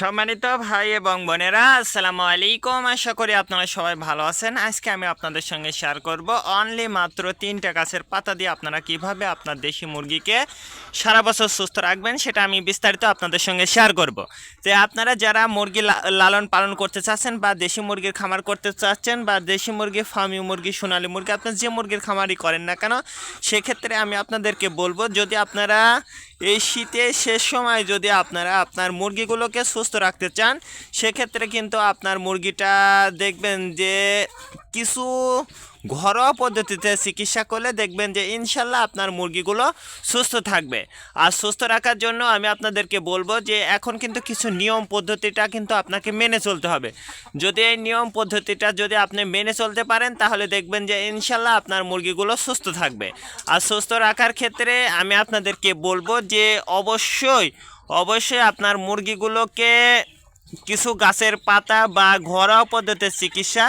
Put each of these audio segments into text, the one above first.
সম্মানিত ভাই এবং বোনেরা, আসসালামু আলাইকুম। আশা করি আপনারা সবাই ভালো আছেন। আজকে আমি আপনাদের সঙ্গে শেয়ার করব অনলি মাত্র তিনটা গাছের পাতা দিয়ে আপনারা কীভাবে আপনার দেশি মুরগিকে সারা বছর সুস্থ রাখবেন, সেটা আমি বিস্তারিত আপনাদের সঙ্গে শেয়ার করব। যে আপনারা যারা মুরগি লালন পালন করতে চাচ্ছেন বা দেশি মুরগির খামার করতে চাচ্ছেন বা দেশি মুরগি ফার্মি মুরগি, সোনালী মুরগি, আপনার যে মুরগির খামারই করেন না কেন, সেক্ষেত্রে আমি আপনাদেরকে বলব, যদি আপনারা এই শীতে শেষ সময় যদি আপনারা আপনার মুরগিগুলোকে সুস্থ রাখতে চান, সেক্ষেত্রে কিন্তু আপনার মুরগিটা দেখবেন যে কিছু ঘরোয়া পদ্ধতিতে চিকিৎসা করলে দেখবেন যে ইনশাল্লাহ আপনার মুরগিগুলো সুস্থ থাকবে। আর সুস্থ রাখার জন্য আমি আপনাদেরকে বলব যে এখন কিন্তু কিছু নিয়ম পদ্ধতিটা কিন্তু আপনাকে মেনে চলতে হবে। যদি এই নিয়ম পদ্ধতিটা যদি আপনি মেনে চলতে পারেন, তাহলে দেখবেন যে ইনশাল্লাহ আপনার মুরগিগুলো সুস্থ থাকবে। আর সুস্থ রাখার ক্ষেত্রে আমি আপনাদেরকে বলব যে অবশ্যই অবশ্যই আপনার মুরগিগুলোকে কিছু গাছের পাতা বা ঘরোয়া পদ্ধতির চিকিৎসা,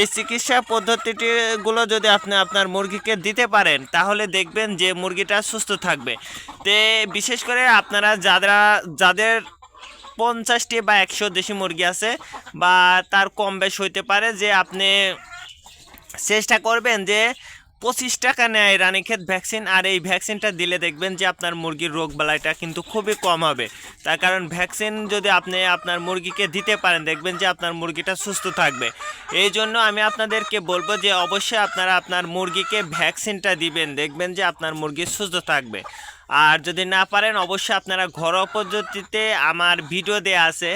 এই চিকিৎসা পদ্ধতিগুলো যদি আপনি আপনার মুরগিকে দিতে পারেন, তাহলে দেখবেন যে মুরগিটা সুস্থ থাকবে। তে বিশেষ করে আপনারা যারা, যাদের পঞ্চাশটি বা একশো দেশি মুরগি আছে বা তার কম বেশ হইতে পারে যে আপনি চেষ্টা করবেন যে পঁচিশ টাকা নেয় রানীক্ষেত ভ্যাকসিন আর এই ভ্যাকসিনটা দিলে দেখবেন যে আপনার মুরগির রোগ বালাইটা কিন্তু খুবই কম হবে। তার কারণ ভ্যাকসিন যদি আপনি আপনার মুরগিকে দিতে পারেন, দেখবেন যে আপনার মুরগিটা সুস্থ থাকবে। এই জন্য আমি আপনাদেরকে বলব যে অবশ্যই আপনারা আপনার মুরগিকে ভ্যাকসিনটা দিবেন, দেখবেন যে আপনার মুরগি সুস্থ থাকবে। আর যদি না পারেন, অবশ্যই আপনারা ঘরোয়া পদ্ধতিতে আমার ভিডিও দেওয়া আছে।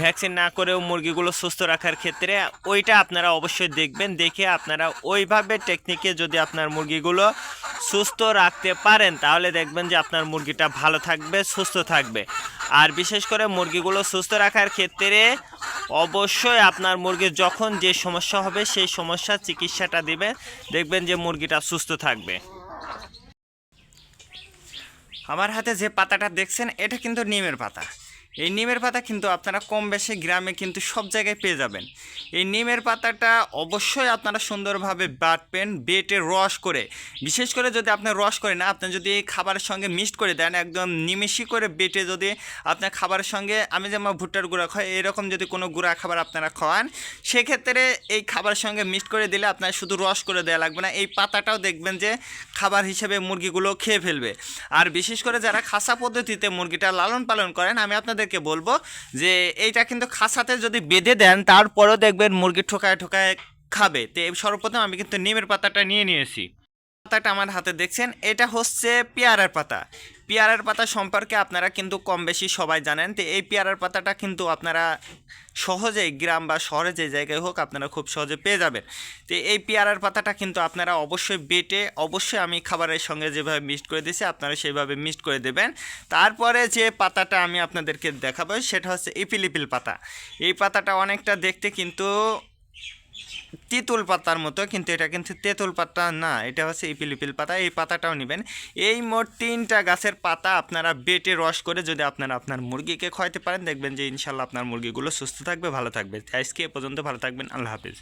ভ্যাকসিন না করেও মুরগিগুলো সুস্থ রাখার ক্ষেত্রে ওইটা আপনারা অবশ্যই দেখবেন, দেখে আপনারা ওইভাবে টেকনিকে যদি আপনার মুরগিগুলো সুস্থ রাখতে পারেন, তাহলে দেখবেন যে আপনার মুরগিটা ভালো থাকবে, সুস্থ থাকবে। আর বিশেষ করে মুরগিগুলো সুস্থ রাখার ক্ষেত্রে অবশ্যই আপনার মুরগির যখন যে সমস্যা হবে, সেই সমস্যার চিকিৎসাটা দিবেন, দেখবেন যে মুরগিটা সুস্থ থাকবে। আমার হাতে যে পাতাটা দেখছেন, এটা কিন্তু নিমের পাতা। এই নিমের পাতা কিন্তু আপনারা কম বেশি গ্রামে কিন্তু সব জায়গায় পেয়ে যাবেন। এই নিমের পাতাটা অবশ্যই আপনারা সুন্দরভাবে বাটবেন, বেটে রস করে। বিশেষ করে যদি আপনি রস করেন না আপনি যদি খাবারের সঙ্গে মিক্সড করে দেন, একদম নিমেষি করে বেটে যদি আপনার খাবারের সঙ্গে, আমি যেমন ভুট্টার গুঁড়া খাই, এরকম যদি কোনো গুঁড়া খাবার আপনারা খাওয়ান, সেক্ষেত্রে এই খাবারের সঙ্গে মিক্সড করে দিলে আপনার শুধু রস করে দেওয়া লাগবে না, এই পাতাটাও দেখবেন যে খাবার হিসেবে মুরগিগুলো খেয়ে ফেলবে। আর বিশেষ করে যারা খাসা পদ্ধতিতে মুরগিটা লালন পালন করেন, আমি আপনাদেরকে বলব যে এইটা কিন্তু খাসাতে যদি বেঁধে দেন, তারপরেও দেখবেন মুরগি ঠোকায় ঠোকায় খাবে। তো এই সর্বপ্রথম আমি কিন্তু নিমের পাতাটা নিয়ে নিয়েছি। পাতাটা আমার হাতে দেখছেন, এটা হচ্ছে পেয়ারার পাতা। পেয়ারার পাতা সম্পর্কে আপনারা কিন্তু কম বেশি সবাই জানেন। তো এই পেয়ারার পাতাটা কিন্তু আপনারা সহজেই গ্রাম বা শহরে যে জায়গায় হোক আপনারা খুব সহজে পেয়ে যাবেন। তো এই পেয়ারার পাতাটা কিন্তু আপনারা অবশ্যই বেটে অবশ্যই আমি খাবারের সঙ্গে যেভাবে মিক্সড করে দিয়েছি, আপনারা সেইভাবে মিক্সড করে দেবেন। তারপরে যে পাতাটা আমি আপনাদেরকে দেখাবো, সেটা হচ্ছে ইপিলিপিল পাতা। এই পাতাটা অনেকটা দেখতে কিন্তু তেঁতুল পাতার মতো, কিন্তু এটা কিন্তু তেঁতুল পাতা না, এটা হচ্ছে ইপিল ইপিল পাতা, এই পাতাটাও নেবেন। এই মোট তিনটা গাছের পাতা আপনারা বেটে রস করে যদি আপনারা আপনার মুরগিকে খাওয়াতে পারেন, দেখবেন যে ইনশাল্লাহ আপনার মুরগিগুলো সুস্থ থাকবে, ভালো থাকবে। আজকে এ পর্যন্ত ভালো থাকবেন, আল্লাহ হাফিজ।